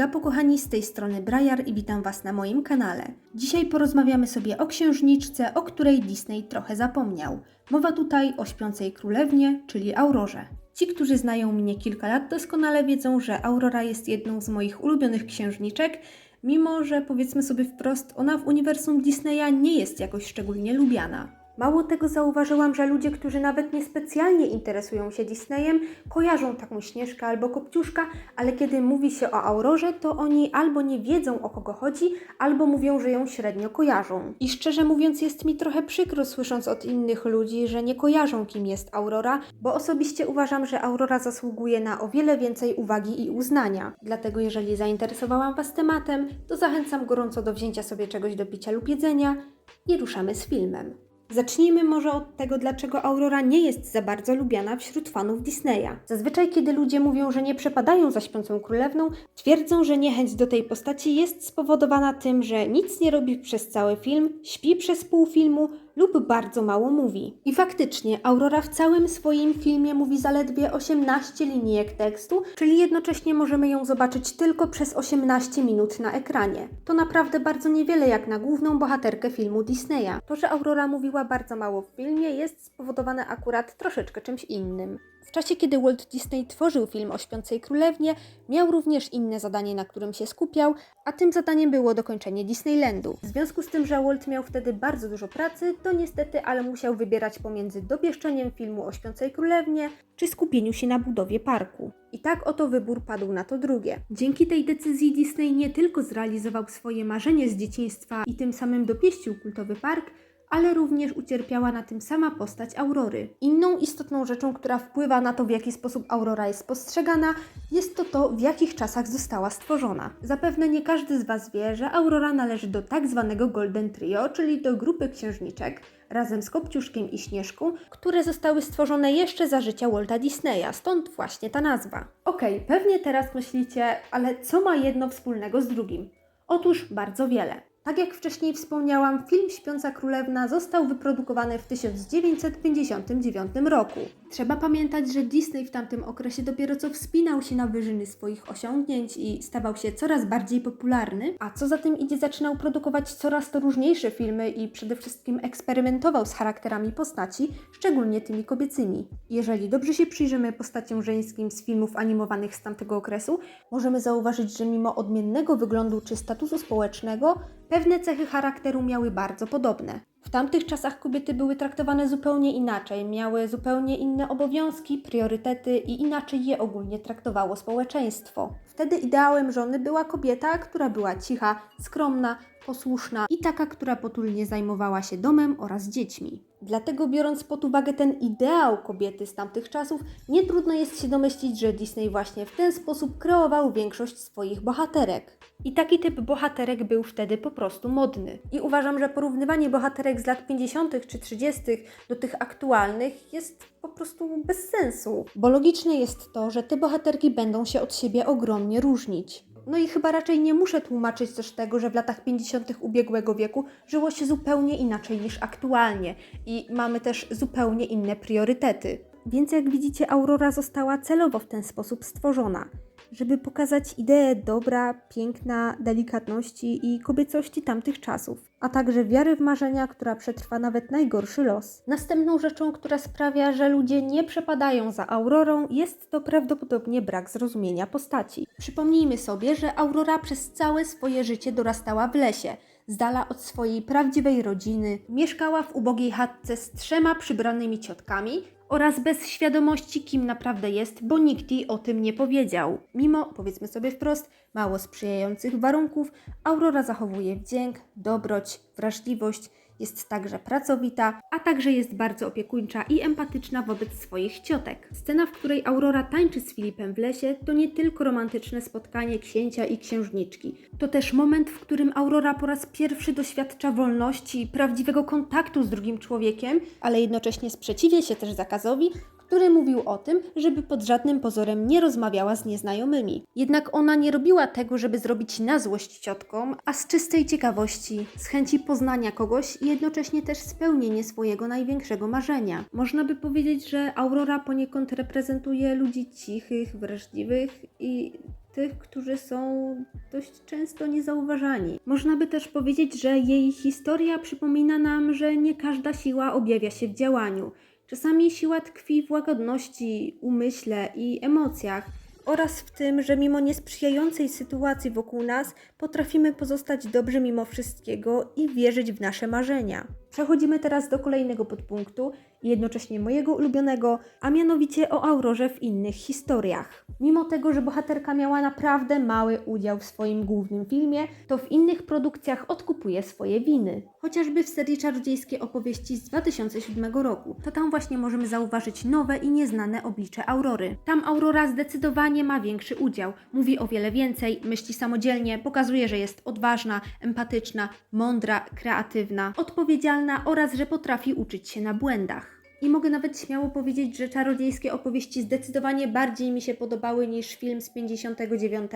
mega pokochani, z tej strony Briar i witam Was na moim kanale. Dzisiaj porozmawiamy sobie o księżniczce, o której Disney trochę zapomniał. Mowa tutaj o śpiącej królewnie, czyli Aurorze. Ci, którzy znają mnie kilka lat, doskonale wiedzą, że Aurora jest jedną z moich ulubionych księżniczek, mimo że powiedzmy sobie wprost, ona w uniwersum Disneya nie jest jakoś szczególnie lubiana. Mało tego zauważyłam, że ludzie, którzy nawet niespecjalnie interesują się Disneyem, kojarzą taką Śnieżkę albo Kopciuszka, ale kiedy mówi się o Aurorze, to oni albo nie wiedzą o kogo chodzi, albo mówią, że ją średnio kojarzą. I szczerze mówiąc, jest mi trochę przykro słysząc od innych ludzi, że nie kojarzą kim jest Aurora, bo osobiście uważam, że Aurora zasługuje na o wiele więcej uwagi i uznania. Dlatego jeżeli zainteresowałam Was tematem, to zachęcam gorąco do wzięcia sobie czegoś do picia lub jedzenia i ruszamy z filmem. Zacznijmy może od tego, dlaczego Aurora nie jest za bardzo lubiana wśród fanów Disneya. Zazwyczaj, kiedy ludzie mówią, że nie przepadają za śpiącą królewną, twierdzą, że niechęć do tej postaci jest spowodowana tym, że nic nie robi przez cały film, śpi przez pół filmu lub bardzo mało mówi. I faktycznie, Aurora w całym swoim filmie mówi zaledwie 18 linijek tekstu, czyli jednocześnie możemy ją zobaczyć tylko przez 18 minut na ekranie. To naprawdę bardzo niewiele jak na główną bohaterkę filmu Disneya. To, że Aurora mówiła bardzo mało w filmie, jest spowodowane akurat troszeczkę czymś innym. W czasie, kiedy Walt Disney tworzył film o śpiącej królewnie, miał również inne zadanie, na którym się skupiał, a tym zadaniem było dokończenie Disneylandu. W związku z tym, że Walt miał wtedy bardzo dużo pracy, to niestety, ale musiał wybierać pomiędzy dopieszczeniem filmu o śpiącej królewnie, czy skupieniu się na budowie parku. I tak oto wybór padł na to drugie. Dzięki tej decyzji Disney nie tylko zrealizował swoje marzenie z dzieciństwa i tym samym dopieścił kultowy park, ale również ucierpiała na tym sama postać Aurory. Inną istotną rzeczą, która wpływa na to, w jaki sposób Aurora jest postrzegana, jest to to, w jakich czasach została stworzona. Zapewne nie każdy z Was wie, że Aurora należy do tak zwanego Golden Trio, czyli do grupy księżniczek, razem z Kopciuszkiem i Śnieżką, które zostały stworzone jeszcze za życia Walta Disneya, stąd właśnie ta nazwa. Okej, pewnie teraz myślicie, ale co ma jedno wspólnego z drugim? Otóż bardzo wiele. Tak jak wcześniej wspomniałam, film Śpiąca Królewna został wyprodukowany w 1959 roku. Trzeba pamiętać, że Disney w tamtym okresie dopiero co wspinał się na wyżyny swoich osiągnięć i stawał się coraz bardziej popularny, a co za tym idzie zaczynał produkować coraz to różniejsze filmy i przede wszystkim eksperymentował z charakterami postaci, szczególnie tymi kobiecymi. Jeżeli dobrze się przyjrzymy postaciom żeńskim z filmów animowanych z tamtego okresu, możemy zauważyć, że mimo odmiennego wyglądu czy statusu społecznego, pewne cechy charakteru miały bardzo podobne. W tamtych czasach kobiety były traktowane zupełnie inaczej, miały zupełnie inne obowiązki, priorytety i inaczej je ogólnie traktowało społeczeństwo. Wtedy ideałem żony była kobieta, która była cicha, skromna, posłuszna i taka, która potulnie zajmowała się domem oraz dziećmi. Dlatego biorąc pod uwagę ten ideał kobiety z tamtych czasów, nie trudno jest się domyślić, że Disney właśnie w ten sposób kreował większość swoich bohaterek. I taki typ bohaterek był wtedy po prostu modny. I uważam, że porównywanie bohaterek z lat 50. czy 30. do tych aktualnych jest po prostu bez sensu. Bo logiczne jest to, że te bohaterki będą się od siebie ogromnie różnić. No i chyba raczej nie muszę tłumaczyć też tego, że w latach 50. ubiegłego wieku żyło się zupełnie inaczej niż aktualnie i mamy też zupełnie inne priorytety. Więc jak widzicie, Aurora została celowo w ten sposób stworzona, żeby pokazać ideę dobra, piękna, delikatności i kobiecości tamtych czasów, a także wiary w marzenia, która przetrwa nawet najgorszy los. Następną rzeczą, która sprawia, że ludzie nie przepadają za Aurorą, jest to prawdopodobnie brak zrozumienia postaci. Przypomnijmy sobie, że Aurora przez całe swoje życie dorastała w lesie, z dala od swojej prawdziwej rodziny, mieszkała w ubogiej chatce z trzema przybranymi ciotkami oraz bez świadomości, kim naprawdę jest, bo nikt jej o tym nie powiedział. Mimo, powiedzmy sobie wprost, mało sprzyjających warunków, Aurora zachowuje wdzięk, dobroć, wrażliwość, jest także pracowita, a także jest bardzo opiekuńcza i empatyczna wobec swoich ciotek. Scena, w której Aurora tańczy z Filipem w lesie, to nie tylko romantyczne spotkanie księcia i księżniczki. To też moment, w którym Aurora po raz pierwszy doświadcza wolności i prawdziwego kontaktu z drugim człowiekiem, ale jednocześnie sprzeciwia się też zakazowi, który mówił o tym, żeby pod żadnym pozorem nie rozmawiała z nieznajomymi. Jednak ona nie robiła tego, żeby zrobić na złość ciotkom, a z czystej ciekawości, z chęci poznania kogoś i jednocześnie też spełnienie swojego największego marzenia. Można by powiedzieć, że Aurora poniekąd reprezentuje ludzi cichych, wrażliwych i tych, którzy są dość często niezauważani. Można by też powiedzieć, że jej historia przypomina nam, że nie każda siła objawia się w działaniu. Czasami siła tkwi w łagodności, umyśle i emocjach oraz w tym, że mimo niesprzyjającej sytuacji wokół nas potrafimy pozostać dobrzy mimo wszystkiego i wierzyć w nasze marzenia. Przechodzimy teraz do kolejnego podpunktu, jednocześnie mojego ulubionego, a mianowicie o Aurorze w innych historiach. Mimo tego, że bohaterka miała naprawdę mały udział w swoim głównym filmie, to w innych produkcjach odkupuje swoje winy. Chociażby w serii Czarodziejskie opowieści z 2007 roku. To tam właśnie możemy zauważyć nowe i nieznane oblicze Aurory. Tam Aurora zdecydowanie ma większy udział. Mówi o wiele więcej, myśli samodzielnie, pokazuje, że jest odważna, empatyczna, mądra, kreatywna, odpowiedzialna oraz że potrafi uczyć się na błędach. I mogę nawet śmiało powiedzieć, że czarodziejskie opowieści zdecydowanie bardziej mi się podobały niż film z 59.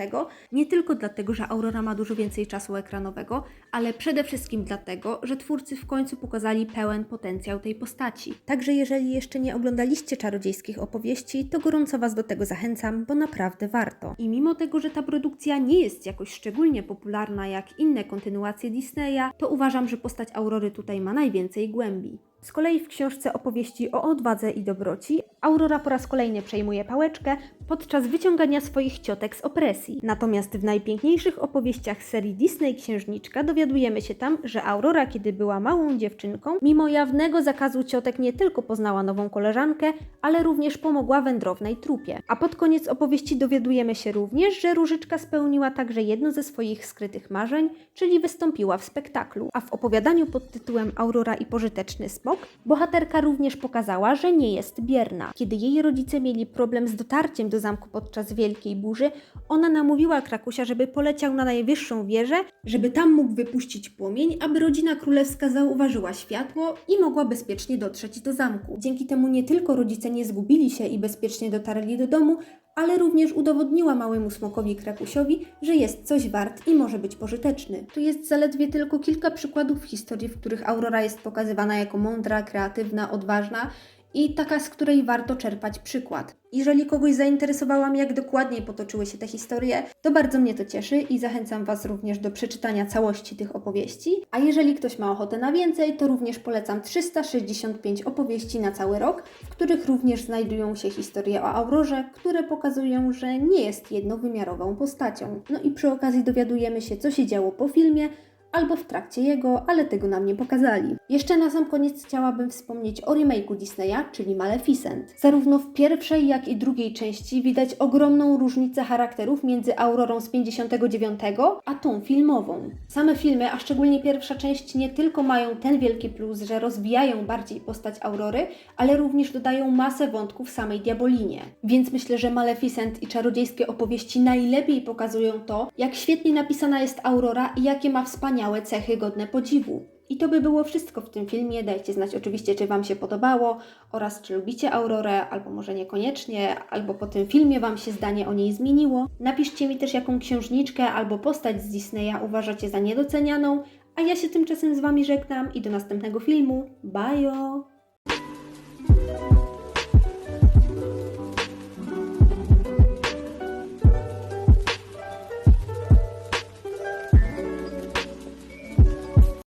Nie tylko dlatego, że Aurora ma dużo więcej czasu ekranowego, ale przede wszystkim dlatego, że twórcy w końcu pokazali pełen potencjał tej postaci. Także jeżeli jeszcze nie oglądaliście czarodziejskich opowieści, to gorąco Was do tego zachęcam, bo naprawdę warto. I mimo tego, że ta produkcja nie jest jakoś szczególnie popularna jak inne kontynuacje Disneya, to uważam, że postać Aurory tutaj ma najwięcej głębi. Z kolei w książce opowieści o odwadze i dobroci Aurora po raz kolejny przejmuje pałeczkę podczas wyciągania swoich ciotek z opresji. Natomiast w najpiękniejszych opowieściach serii Disney Księżniczka dowiadujemy się tam, że Aurora, kiedy była małą dziewczynką, mimo jawnego zakazu ciotek nie tylko poznała nową koleżankę, ale również pomogła wędrownej trupie. A pod koniec opowieści dowiadujemy się również, że Różyczka spełniła także jedno ze swoich skrytych marzeń, czyli wystąpiła w spektaklu. A w opowiadaniu pod tytułem Aurora i pożyteczny smok bohaterka również pokazała, że nie jest bierna. Kiedy jej rodzice mieli problem z dotarciem do zamku podczas wielkiej burzy, ona namówiła Krakusia, żeby poleciał na najwyższą wieżę, żeby tam mógł wypuścić płomień, aby rodzina królewska zauważyła światło i mogła bezpiecznie dotrzeć do zamku. Dzięki temu nie tylko rodzice nie zgubili się i bezpiecznie dotarli do domu, ale również udowodniła małemu smokowi Krakusiowi, że jest coś wart i może być pożyteczny. Tu jest zaledwie tylko kilka przykładów historii, w których Aurora jest pokazywana jako mądra, kreatywna, odważna i taka, z której warto czerpać przykład. Jeżeli kogoś zainteresowałam, jak dokładniej potoczyły się te historie, to bardzo mnie to cieszy i zachęcam Was również do przeczytania całości tych opowieści. A jeżeli ktoś ma ochotę na więcej, to również polecam 365 opowieści na cały rok, w których również znajdują się historie o Aurorze, które pokazują, że nie jest jednowymiarową postacią. No i przy okazji dowiadujemy się, co się działo po filmie, albo w trakcie jego, ale tego nam nie pokazali. Jeszcze na sam koniec chciałabym wspomnieć o remake'u Disneya, czyli Maleficent. Zarówno w pierwszej, jak i drugiej części widać ogromną różnicę charakterów między Aurorą z 59, a tą filmową. Same filmy, a szczególnie pierwsza część, nie tylko mają ten wielki plus, że rozwijają bardziej postać Aurory, ale również dodają masę wątków samej Diabolinie. Więc myślę, że Maleficent i czarodziejskie opowieści najlepiej pokazują to, jak świetnie napisana jest Aurora i jakie ma wspaniałe cechy godne podziwu. I to by było wszystko w tym filmie. Dajcie znać oczywiście, czy Wam się podobało oraz czy lubicie Aurorę, albo może niekoniecznie, albo po tym filmie Wam się zdanie o niej zmieniło. Napiszcie mi też, jaką księżniczkę albo postać z Disneya uważacie za niedocenianą, a ja się tymczasem z Wami żegnam i do następnego filmu. Bye!